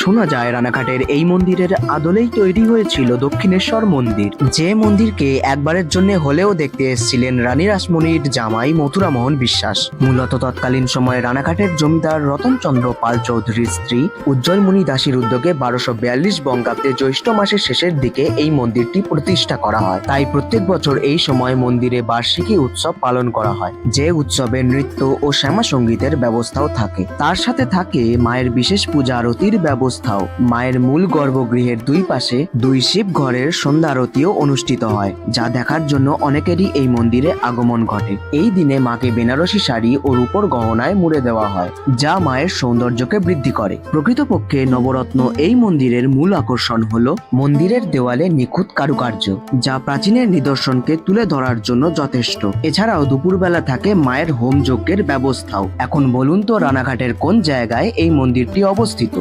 শোনা যায় রানাঘাটের এই মন্দিরের আদলেই তৈরি হয়েছিল দক্ষিণেশ্বর মন্দির। যে মন্দিরকে একবারের জন্য হলেও দেখতে এসেছিলেন রানী রাসমণির জামাই মথুরামোহন বিশ্বাস। মূলত তৎকালীন সময়ে রানাঘাটের জমিদার রতনচন্দ্র পাল চৌধুরীর স্ত্রী উজ্জ্বলমণি দাসীর উদ্যোগে বারোশো বিয়াল্লিশ বঙ্গাব্দে জ্যৈষ্ঠ মাসের শেষের দিকে এই মন্দিরটি প্রতিষ্ঠা করা হয়। তাই প্রত্যেক বছর এই সময় মন্দিরে বার্ষিকী উৎসব পালন করা হয়। যে উৎসবে নৃত্য ও শ্যামা সঙ্গীতের ব্যবস্থাও থাকে। তার সাথে থাকে মায়ের বিশেষ পূজা আরতির ব্যবস্থাও মায়ের মূল গর্ভগৃহের দুই পাশে দুই শিব ঘরের সন্ধ্যা আরতিও অনুষ্ঠিত হয়, যা দেখার জন্য অনেকেরই এই মন্দিরে আগমন ঘটে। এই দিনে মাকে বেনারসি শাড়ি ও রূপর গহনায় মুড়ে দেওয়া হয়, যা মায়ের সৌন্দর্যকে বৃদ্ধি করে। প্রকৃতপক্ষে নবরত্ন এই মন্দিরের মূল আকর্ষণ হল মন্দিরের দেওয়ালে নিখুঁত কারুকার্য, যা প্রাচীনের নিদর্শনকে তুলে ধরার জন্য যথেষ্ট। এছাড়াও দুপুরবেলা থাকে মায়ের হোম যজ্ঞের ব্যবস্থাও। এখন বলুন তো, রানাঘাটের কোন জায়গায় এই মন্দিরটি অবস্থিত?